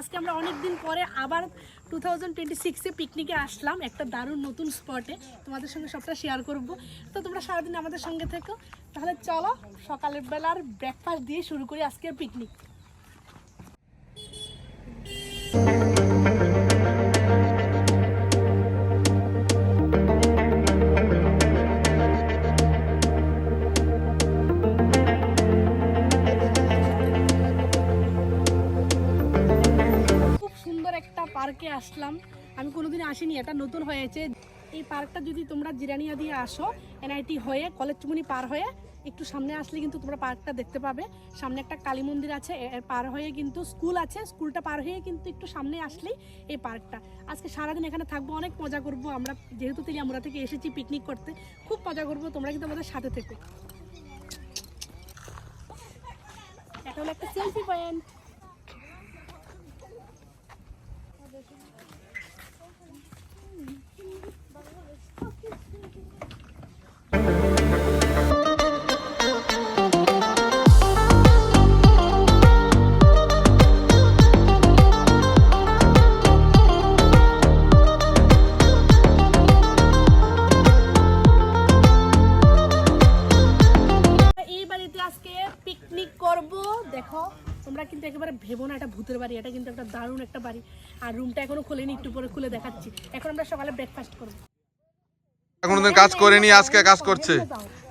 আজকে আমরা অনেকদিন পরে আবার টু থাউজেন্ড টোয়েন্টি সিক্সে পিকনিকে আসলাম একটা দারুণ নতুন স্পটে তোমাদের সঙ্গে সবটা শেয়ার করব। তো তোমরা সারাদিন আমাদের সঙ্গে থেকো। তাহলে চলো সকালের বেলার ব্রেকফাস্ট দিয়ে শুরু করি আজকের পিকনিক পার্কে আসলাম। আমি কোনোদিন আসিনি, এটা নতুন হয়েছে। এই পার্কটা যদি তোমরা জিরানিয়া দিয়ে আসো, এনআইটি হয়ে, কলেজ চুমুনি পার হয়ে, একটু সামনে আসলে কিন্তু তোমরা পার্কটা দেখতে পাবে। সামনে একটা কালী মন্দির আছে পার হয়ে কিন্তু স্কুল আছে, স্কুলটা পার হয়ে কিন্তু একটু সামনে আসলেই এই পার্কটা। আজকে সারাদিন এখানে থাকব, অনেক মজা করব। আমরা যেহেতু আমরা থেকে এসেছি পিকনিক করতে, খুব মজা করব, তোমরা কিন্তু আমাদের সাথে থেকো। এটা হলো একটা সেলফি পয়েন্ট এই বাড়িতে আজকে পিকনিক করব দেখো, তোমরা কিন্তু একেবারে এটা ভূতের বাড়ি, এটা কিন্তু একটা দারুণ একটা বাড়ি। আর রুমটা এখনও খোলেনি, একটু পরে খুলে দেখাচ্ছি। এখন আমরা সকালে ব্রেকফাস্ট করব। কোনোদিন কাজ করেনি আজকে কাজ করছে।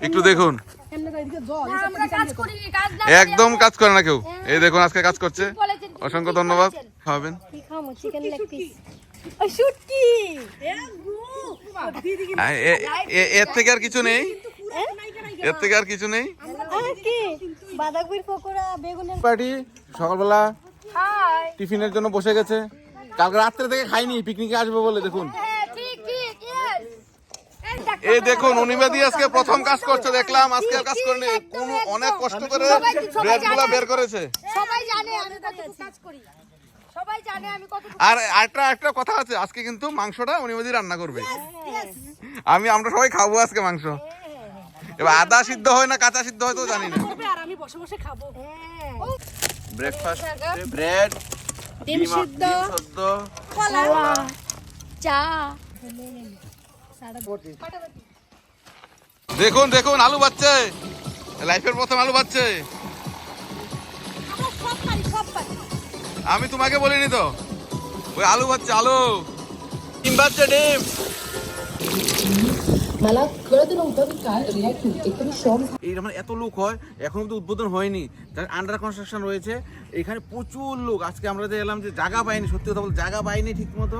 একটু দেখুন। এমনি তো এদিকে জল আমরা কাজ করি কাজ না একদম কাজ করে না কেউ। এই দেখুন আজকে কাজ করছে। অসংখ্য ধন্যবাদ। খাওয়াবেন। কি খামো চিকেন লেগ পিস শুটকি। আ, এ- এ- এর থেকে আর কিছু নেই। এর থেকে আর কিছু নেই। পার্টি সকালবেলা টিফিনের জন্য বসে গেছে। কালকে রাত্রে থেকে খাইনি পিকনিকে আসবে বলে দেখুন হ্যাঁ ঠিক ঠিক ইয়েস এই দেখুন অনিবাদি আজকে প্রথম কাজ করছে দেখলাম আজকে কাজ করেনি। কোনো অনেক কষ্ট করে ব্রেডগুলা বের করেছে। সবাই জানে আমি কাজ করি। সবাই জানে আমি কতটুকু আর একটা একটা কথা আছে আজকে কিন্তু মাংসটা অনিবাদি রান্না করবে। আমি আমরা সবাই খাব আজকে মাংস। এবার আদা সিদ্ধ হয় না কাঁচা সিদ্ধ হয় তো জানি না। আর আমি বসে বসে খাব। হ্যাঁ। ব্রেকফাস্ট ব্রেড ডিম সিদ্ধ। কলা। চা। দেখুন দেখুন, আলু বাচ্চে লাইফের প্রথম আলু বাচ্চে আমি তোমাকে বলিনি তো। ওই আলু বাচ্চে আলু। ডিম বাচ্চে ডিম। মানে এত লোক হয়, এখনও তো উদ্বোধন হয়নি। তার আন্ডার কনস্ট্রাকশন রয়েছে। এখানে প্রচুর লোক। আজকে আমরা যে এলাম যে জায়গা পাইনি, সত্যি কথা বলতে জায়গা পাইনি ঠিক মতো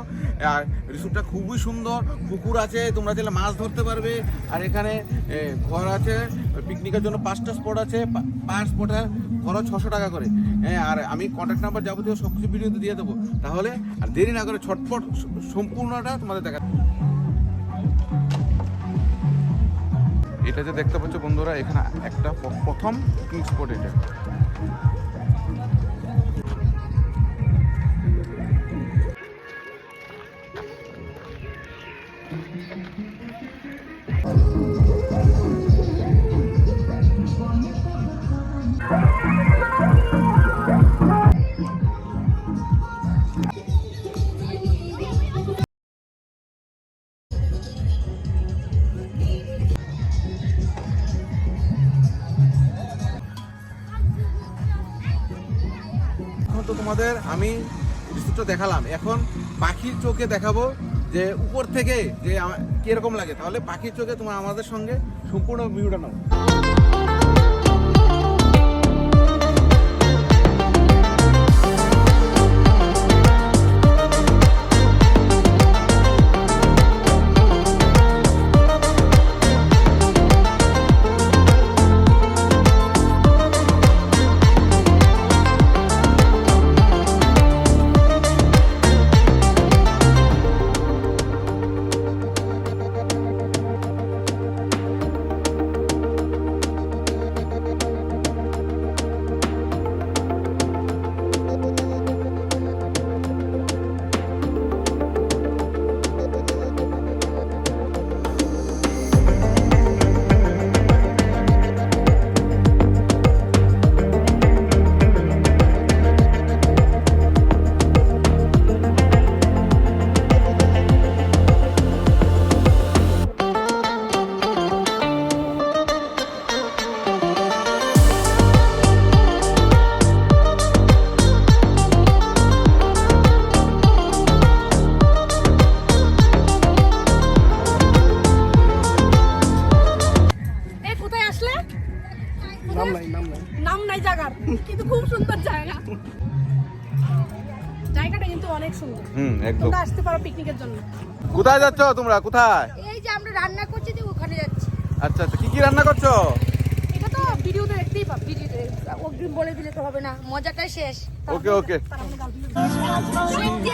আর রিসোর্টটা খুবই সুন্দর। পুকুর আছে, তোমরা চাইলে মাছ ধরতে পারবে। আর এখানে ঘর আছে। পিকনিকের জন্য পাঁচটা স্পট আছে। পাঁচ স্পটের খরচ ছশো টাকা করে। হ্যাঁ আর আমি কন্ট্যাক্ট নাম্বার যাবতীয় সব কিছু ভিডিওতে দিয়ে দেবো। তাহলে আর দেরি না করে ছটপট সম্পূর্ণটা তোমাদের দেখা এটা যে দেখতে পাচ্ছ বন্ধুরা এখানে একটা প্রথম পিকনিক স্পট এটা। এখন তো তোমাদের আমি দৃশ্যটা দেখালাম। এখন পাখির চোখে দেখাবো যে উপর থেকে যে কীরকম লাগে। তাহলে পাখির চোখে তোমার আমাদের সঙ্গে সম্পূর্ণ ভিউটা নাও। নাই নাম নাই নাম নাই জায়গার কিন্তু খুব সুন্দর জায়গা। জায়গাটা কিন্তু অনেক সুন্দর। হুম একদম। আসতে পারো পিকনিকের জন্য। কোথায় যাচ্ছ তোমরা? কোথায়? এই যে আমরা রান্না করছি ওখানে যাচ্ছি। আচ্ছা আচ্ছা। কি কি রান্না করছ? এটা তো দেখতেই অগ্রিম বলে দিলে তো হবে না। মজাটাই শেষ। ওকে ওকে।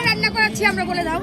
রান্না করাচ্ছি আমরা বলে দাও।